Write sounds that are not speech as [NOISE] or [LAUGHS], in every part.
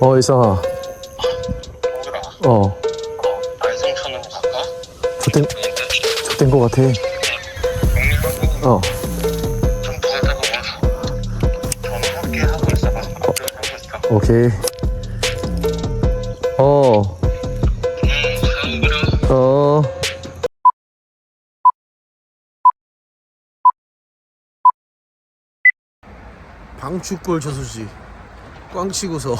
어, 이상아. 동들아. 어, 어 안성천으로 갈까? 그런데 좆된 거 같아. 정리하고 어, 좀 부르다가 와서 전화할게 하고 있어봐 앞으로 가고 있어. 오케이. 어, 응 어. 방축골 저수지. 꽝 치고서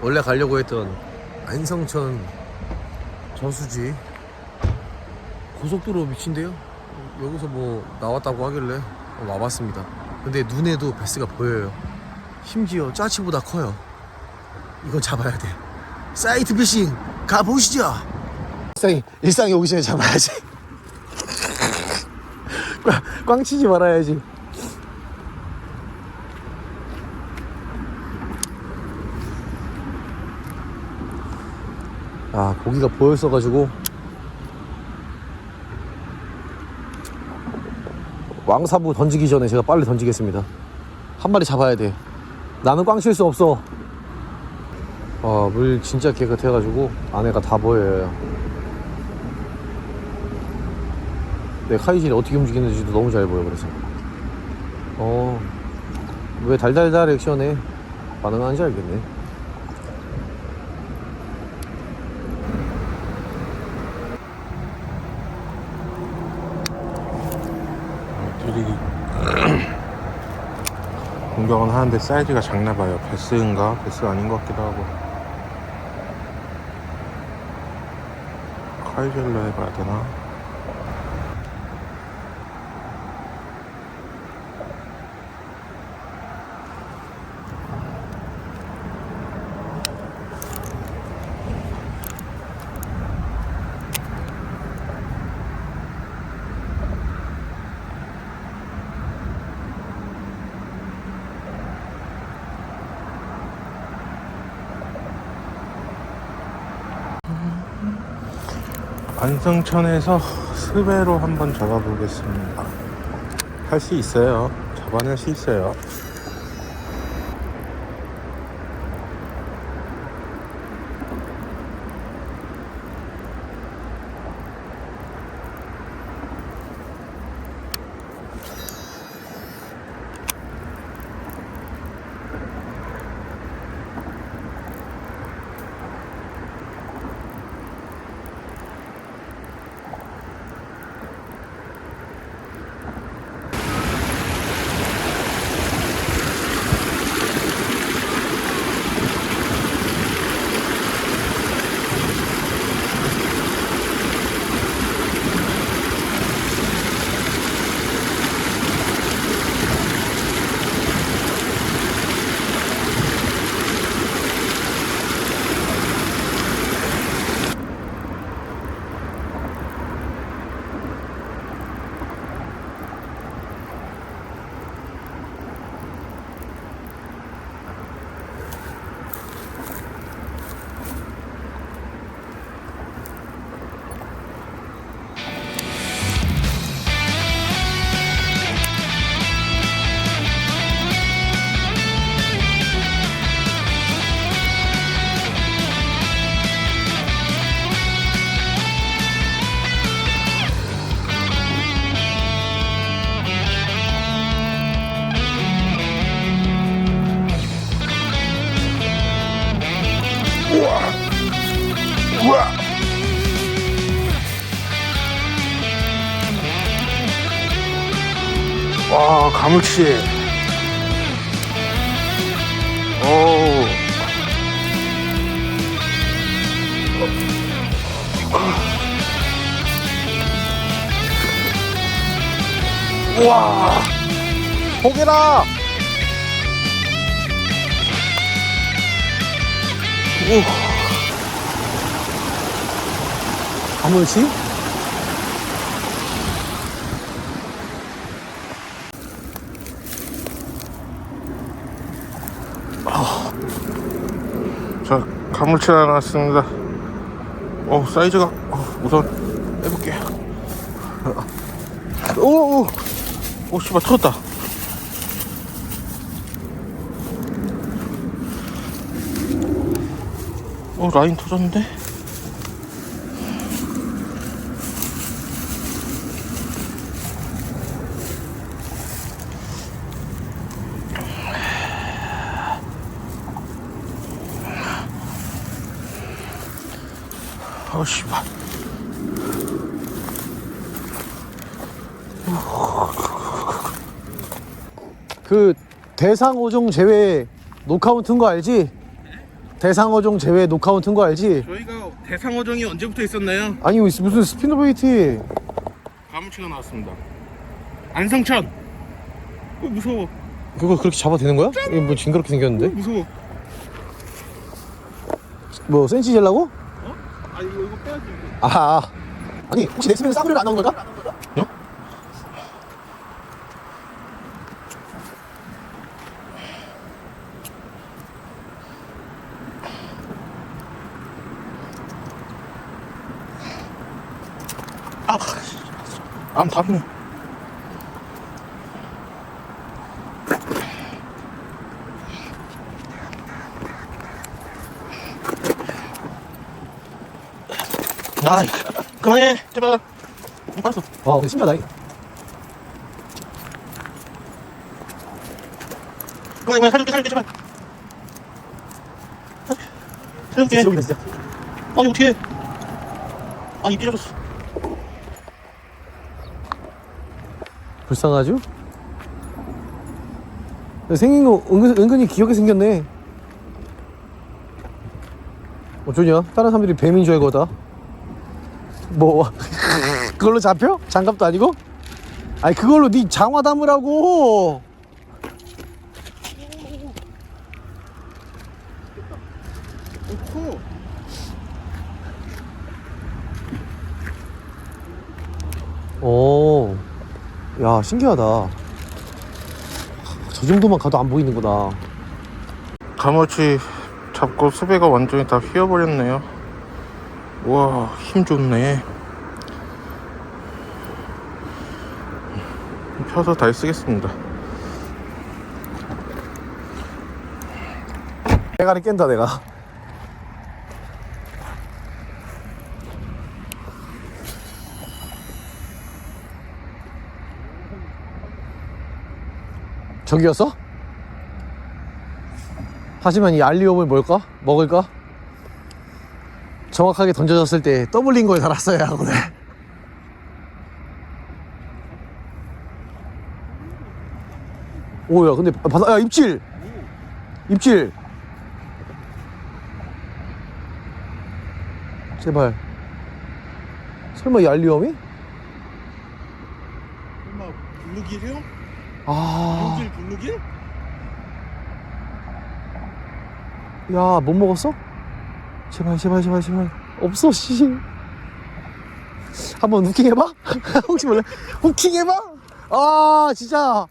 원래 가려고 했던 안성천 저수지. 고속도로 밑인데요? 여기서 뭐 나왔다고 하길래 와봤습니다. 근데 눈에도 베스가 보여요. 심지어 짜치보다 커요. 이건 잡아야 돼. 사이트 피싱 가보시죠. 일상이, 일상이 오기 전에 잡아야지. [LAUGHS] 꽝, 꽝 치지 말아야지 아 고기가 보였어가지고. 왕사부 던지기 전에 제가 빨리 던지겠습니다. 한 마리 잡아야 돼. 나는 꽝 칠 수 없어. 아, 물 진짜 깨끗해가지고 안에가 다 보여요. 내 카이질이 어떻게 움직이는지도 너무 잘 보여 그래서. 어왜 달달달 액션에 반응하는지 알겠네 둘이 공격은 하는데 사이즈가 작나 봐요. 베스인가? 베스 아닌 것 같기도 하고. 카이젤로 해봐야 되나? 안성천에서 스베로 한번 잡아보겠습니다. 할 수 있어요. 잡아낼 수 있어요. 와, 가물치. 오. 우와! 고개라! 오. 가물치? 자, 하나 나왔습니다. 어, 사이즈가, 어, 우선 해볼게요. 오, 오, 오, 씨발, 터졌다. 어 라인 터졌는데? 어 씨발 그 대상어종 제외 노카운트 거 알지? 대상어종 제외 노카운트 거 알지? 저희가 대상어종이 언제부터 있었나요? 아니 무슨 스피너베이트 가물치가 나왔습니다 안성천 어 무서워 그걸 그렇게 잡아도 되는 거야? 이게 뭐 징그럽게 생겼는데? 무서워 뭐 센치 젤라고? 아 이거 이거 빼야지 아, 아. 아니 혹시 넥스맨 싸구려를 안 나온 걸까? 어? 아, 암 답이네. 아, 그만해, 제발. 알았어. 와 근데 신기하다 그만해, 그만해, 살려줄게, 살려줄게, 제발. 살려줄게. 여기다 진짜 아니, 어떻게 해. 아니, 삐져졌어. 불쌍하죠? 생긴 거 은근, 은근히 귀엽게 생겼네 어쩌냐? 다른 사람들이 뱀인 줄 알거다 뭐 그걸로 잡혀? 장갑도 아니고? 아니 그걸로 네 장화 담으라고 어, 오, 야 신기하다 저 정도만 가도 안 보이는구나 가물치 잡고 수배가 완전히 다 휘어버렸네요. 와, 힘 좋네. 펴서 잘 쓰겠습니다. 대가리 깬다 내가 저기였어? 하지만 이 알리움을 뭘까? 먹을까? 정확하게 던져졌을 때 더블린 걸 달았어야 하거든 오야 근데 바다 야 입질 입질 제발 설마 이 알리엄이? 설마 블루길이요? 아... 블루길? 야, 못 먹었어? 제발, 제발, 제발, 제발. 없어, 씨. 한번 후킹 해봐? [LAUGHS] 혹시 몰라? 후킹 해봐? 아, 진짜.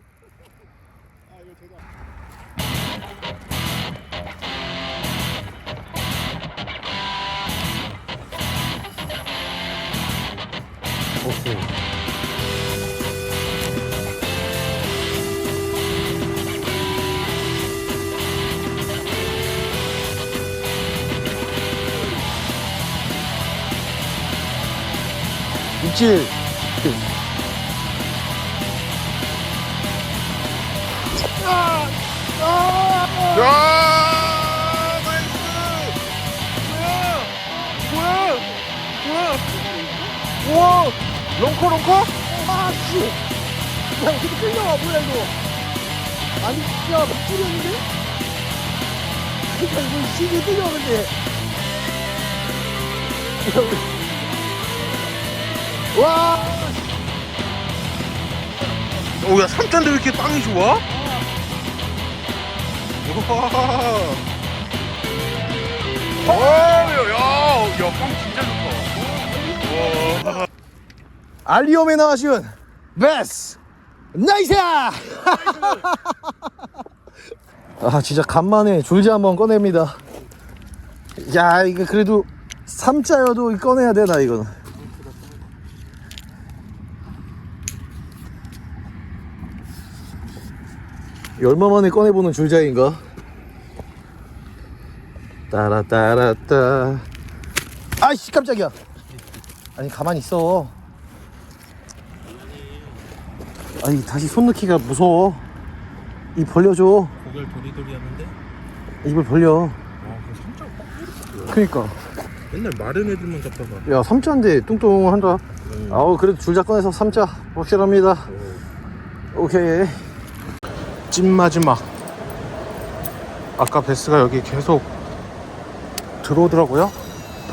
입질. 야, 나이스! 우와! 롱커, 롱커? 아, 씨. 야, 어떻게 끌려와, 뭐야, 이거. 아니, 야, 목줄이었는데? 그니까 이거 시기 끌려오는데. 와! 오, 야, 삼자인데 왜 이렇게 빵이 좋아? 와. 오, 야, 야, 빵 진짜 좋다. 와. 알리오메 나와준 베스 나이스! [LAUGHS] 아 진짜 간만에 줄지 한번 꺼냅니다 야 이거 그래도 삼자여도 꺼내야 되나 이거는 얼마 만에 꺼내보는 줄자인가? 따라따라따. 아이씨 깜짝이야. 아니 가만히 있어. 아니 다시 손 넣기가 무서워. 입 벌려줘. 고개를 도리도리 하는데? 입을 벌려. 와그 삼자 그니까. 맨날 마른 애들만 잡다가. 야 삼자인데 뚱뚱한다. 아우 그래도 줄자 꺼내서 삼자. 확실합니다. 오케이 찐 마지막. 아까 베스가 여기 계속 들어오더라고요.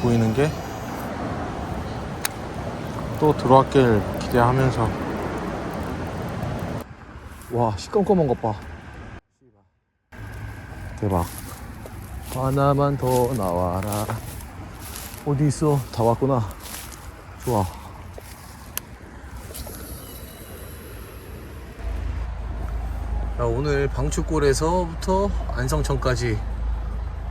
보이는 게. 또 들어왔길 기대하면서. 와 시꺼먼 것봐. 대박. 하나만 더 나와라. 어디 있어? 다 왔구나. 좋아 자, 오늘 방출골에서부터 안성천까지.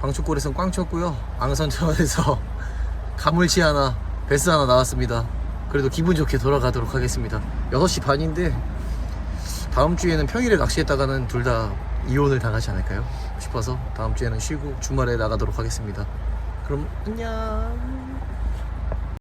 방출골에서 꽝 쳤고요. 앙선천에서 [LAUGHS] 가물치 하나 베스 하나 나왔습니다. 그래도 기분 좋게 돌아가도록 하겠습니다. 6시 반인데 다음 주에는 평일에 낚시했다가는 둘 다 이혼을 당하지 않을까요? 싶어서 다음 주에는 쉬고 주말에 나가도록 하겠습니다. 그럼 안녕